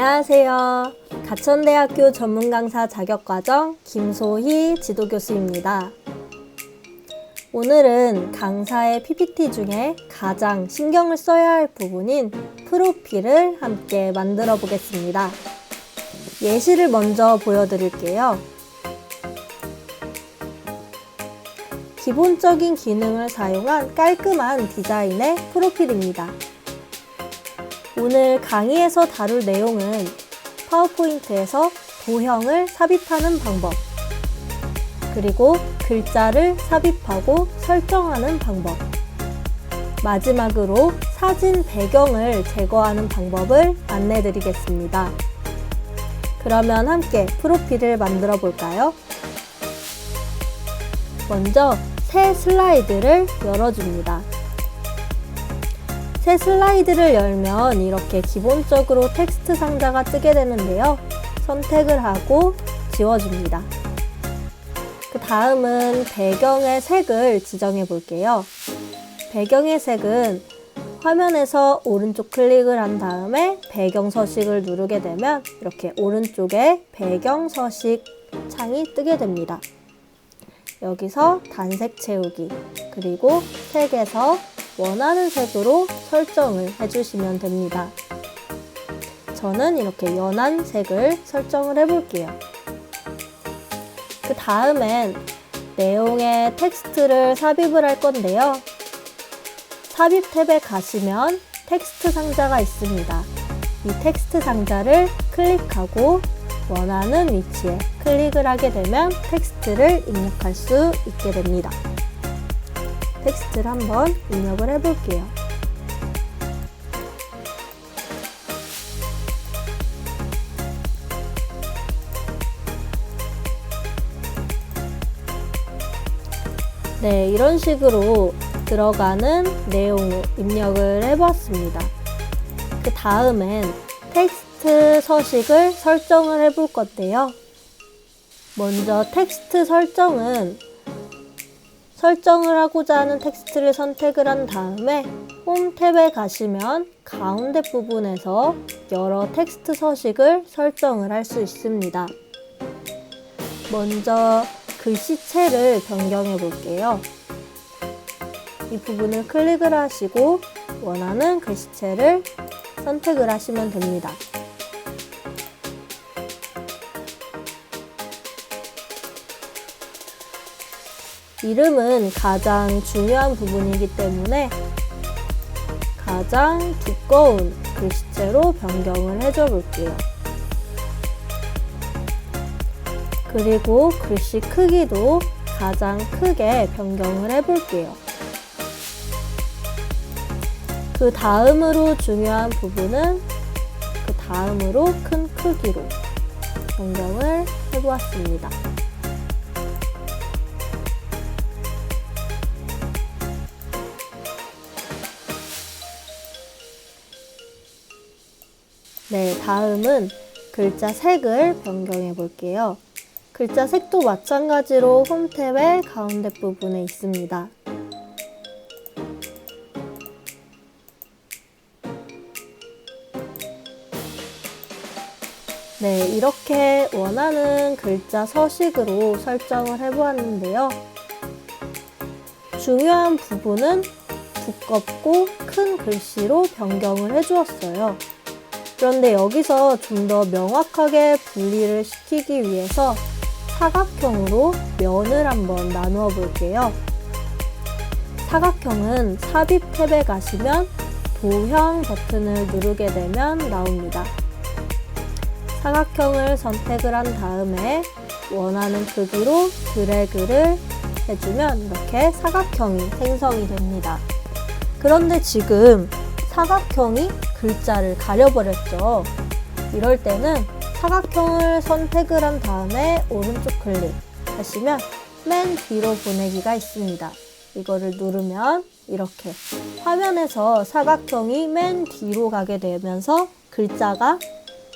안녕하세요. 가천대학교 전문강사 자격과정 김소희 지도교수입니다. 오늘은 강사의 PPT 중에 가장 신경을 써야 할 부분인 프로필을 함께 만들어 보겠습니다. 예시를 먼저 보여드릴게요. 기본적인 기능을 사용한 깔끔한 디자인의 프로필입니다. 오늘 강의에서 다룰 내용은 파워포인트에서 도형을 삽입하는 방법, 그리고 글자를 삽입하고 설정하는 방법, 마지막으로 사진 배경을 제거하는 방법을 안내 드리겠습니다. 그러면 함께 프로필을 만들어 볼까요? 먼저 새 슬라이드를 열어줍니다. 새 슬라이드를 열면 이렇게 기본적으로 텍스트 상자가 뜨게 되는데요. 선택을 하고 지워줍니다. 그 다음은 배경의 색을 지정해 볼게요. 배경의 색은 화면에서 오른쪽 클릭을 한 다음에 배경 서식을 누르게 되면 이렇게 오른쪽에 배경 서식 창이 뜨게 됩니다. 여기서 단색 채우기 그리고 색에서 원하는 색으로 설정을 해주시면 됩니다. 저는 이렇게 연한 색을 설정을 해볼게요. 그 다음엔 내용의 텍스트를 삽입을 할 건데요. 삽입 탭에 가시면 텍스트 상자가 있습니다. 이 텍스트 상자를 클릭하고 원하는 위치에 클릭을 하게 되면 텍스트를 입력할 수 있게 됩니다. 텍스트를 한번 입력을 해볼게요. 네, 이런 식으로 들어가는 내용 입력을 해보았습니다. 그 다음엔 텍스트 서식을 설정을 해볼 건데요. 먼저 텍스트 설정은 설정을 하고자 하는 텍스트를 선택을 한 다음에 홈 탭에 가시면 가운데 부분에서 여러 텍스트 서식을 설정을 할 수 있습니다. 먼저 글씨체를 변경해 볼게요. 이 부분을 클릭을 하시고 원하는 글씨체를 선택을 하시면 됩니다. 이름은 가장 중요한 부분이기 때문에 가장 두꺼운 글씨체로 변경을 해줘 볼게요. 그리고 글씨 크기도 가장 크게 변경을 해 볼게요. 그 다음으로 중요한 부분은 그 다음으로 큰 크기로 변경을 해 보았습니다. 네, 다음은 글자 색을 변경해 볼게요. 글자 색도 마찬가지로 홈 탭의 가운데 부분에 있습니다. 네, 이렇게 원하는 글자 서식으로 설정을 해보았는데요. 중요한 부분은 두껍고 큰 글씨로 변경을 해주었어요. 그런데 여기서 좀 더 명확하게 분리를 시키기 위해서 사각형으로 면을 한번 나누어 볼게요. 사각형은 삽입 탭에 가시면 도형 버튼을 누르게 되면 나옵니다. 사각형을 선택을 한 다음에 원하는 크기로 드래그를 해주면 이렇게 사각형이 생성이 됩니다. 그런데 지금 사각형이 글자를 가려버렸죠. 이럴 때는 사각형을 선택을 한 다음에 오른쪽 클릭 하시면 맨 뒤로 보내기가 있습니다. 이거를 누르면 이렇게 화면에서 사각형이 맨 뒤로 가게 되면서 글자가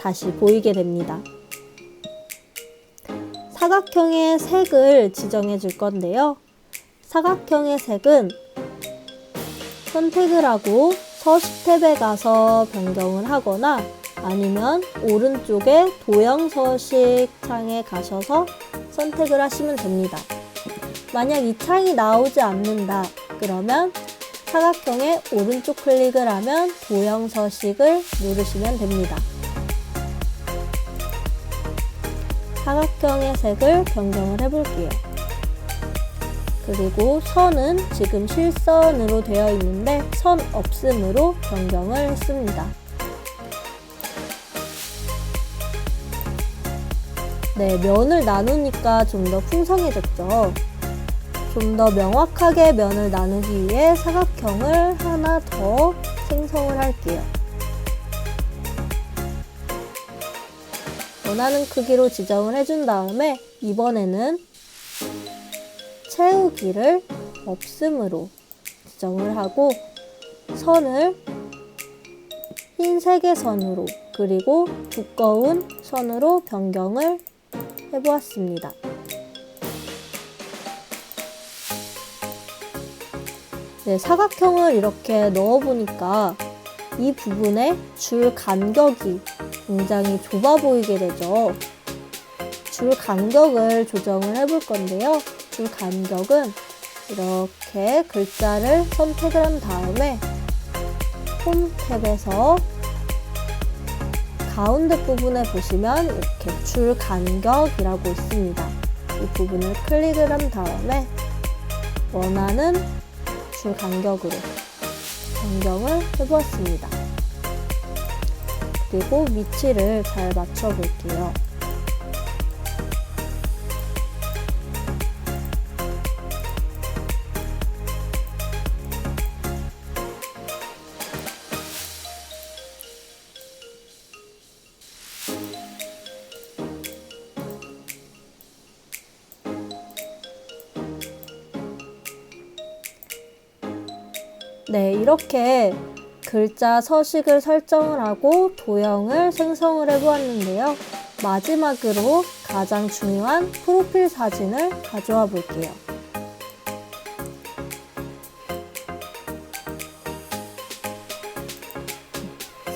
다시 보이게 됩니다. 사각형의 색을 지정해 줄 건데요. 사각형의 색은 선택을 하고 서식 탭에 가서 변경을 하거나 아니면 오른쪽에 도형 서식 창에 가셔서 선택을 하시면 됩니다. 만약 이 창이 나오지 않는다. 그러면 사각형의 오른쪽 클릭을 하면 도형 서식을 누르시면 됩니다. 사각형의 색을 변경을 해볼게요. 그리고 선은 지금 실선으로 되어 있는데 선 없음으로 변경을 했습니다. 네, 면을 나누니까 좀 더 풍성해졌죠. 좀 더 명확하게 면을 나누기 위해 사각형을 하나 더 생성을 할게요. 원하는 크기로 지정을 해준 다음에 이번에는 채우기를 없음으로 지정을 하고 선을 흰색의 선으로 그리고 두꺼운 선으로 변경을 해보았습니다. 네, 사각형을 이렇게 넣어보니까 이 부분에 줄 간격이 굉장히 좁아 보이게 되죠. 줄 간격을 조정을 해볼 건데요. 줄 간격은 이렇게 글자를 선택을 한 다음에 홈 탭에서 가운데 부분에 보시면 이렇게 줄 간격이라고 있습니다. 이 부분을 클릭을 한 다음에 원하는 줄 간격으로 변경을 해보았습니다. 그리고 위치를 잘 맞춰 볼게요. 네, 이렇게 글자 서식을 설정을 하고 도형을 생성을 해보았는데요. 마지막으로 가장 중요한 프로필 사진을 가져와 볼게요.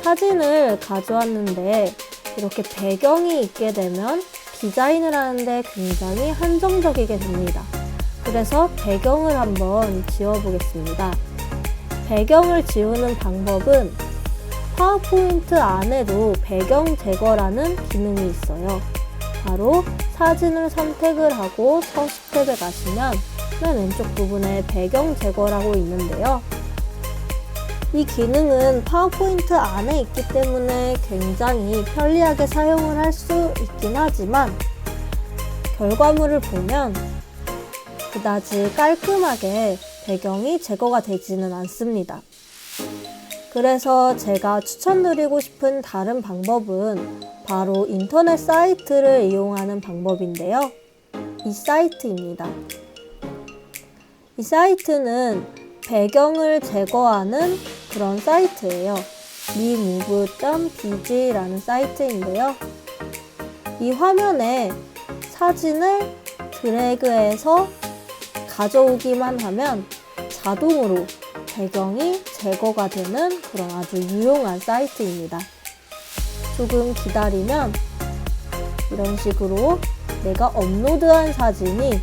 사진을 가져왔는데 이렇게 배경이 있게 되면 디자인을 하는데 굉장히 한정적이게 됩니다. 그래서 배경을 한번 지워보겠습니다. 배경을 지우는 방법은 파워포인트 안에도 배경 제거라는 기능이 있어요. 바로 사진을 선택을 하고 서식 탭에 가시면 맨 왼쪽 부분에 배경 제거라고 있는데요. 이 기능은 파워포인트 안에 있기 때문에 굉장히 편리하게 사용을 할 수 있긴 하지만 결과물을 보면 그다지 깔끔하게 배경이 제거가 되지는 않습니다. 그래서 제가 추천드리고 싶은 다른 방법은 바로 인터넷 사이트를 이용하는 방법인데요. 이 사이트입니다. 이 사이트는 배경을 제거하는 그런 사이트예요. remove.bg라는 사이트인데요. 이 화면에 사진을 드래그해서 가져오기만 하면 자동으로 배경이 제거가 되는 그런 아주 유용한 사이트입니다. 조금 기다리면 이런 식으로 내가 업로드한 사진이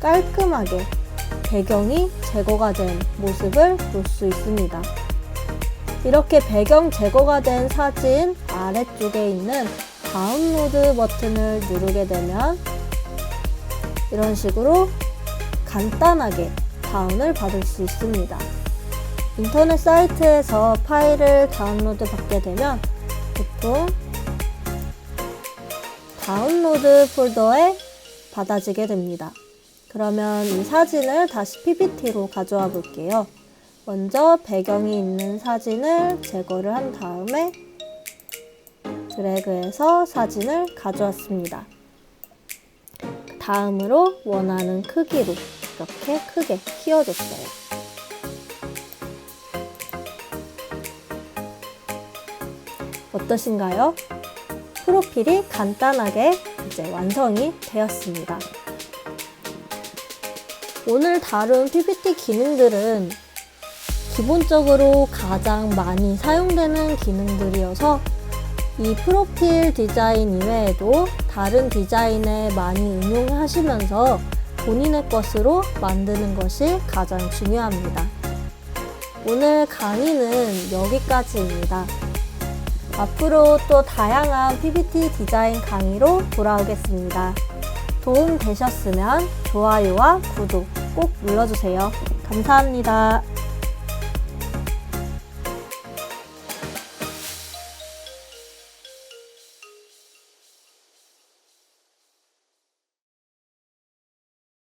깔끔하게 배경이 제거가 된 모습을 볼 수 있습니다. 이렇게 배경 제거가 된 사진 아래쪽에 있는 다운로드 버튼을 누르게 되면 이런 식으로 간단하게 다운을 받을 수 있습니다. 인터넷 사이트에서 파일을 다운로드 받게 되면 보통 다운로드 폴더에 받아지게 됩니다. 그러면 이 사진을 다시 PPT로 가져와 볼게요. 먼저 배경이 있는 사진을 제거를 한 다음에 드래그해서 사진을 가져왔습니다. 다음으로 원하는 크기로 이렇게 크게 키워줬어요. 어떠신가요? 프로필이 간단하게 이제 완성이 되었습니다. 오늘 다룬 PPT 기능들은 기본적으로 가장 많이 사용되는 기능들이어서 이 프로필 디자인 이외에도 다른 디자인에 많이 응용하시면서 본인의 것으로 만드는 것이 가장 중요합니다. 오늘 강의는 여기까지입니다. 앞으로 또 다양한 PPT 디자인 강의로 돌아오겠습니다. 도움 되셨으면 좋아요와 구독 꼭 눌러주세요. 감사합니다.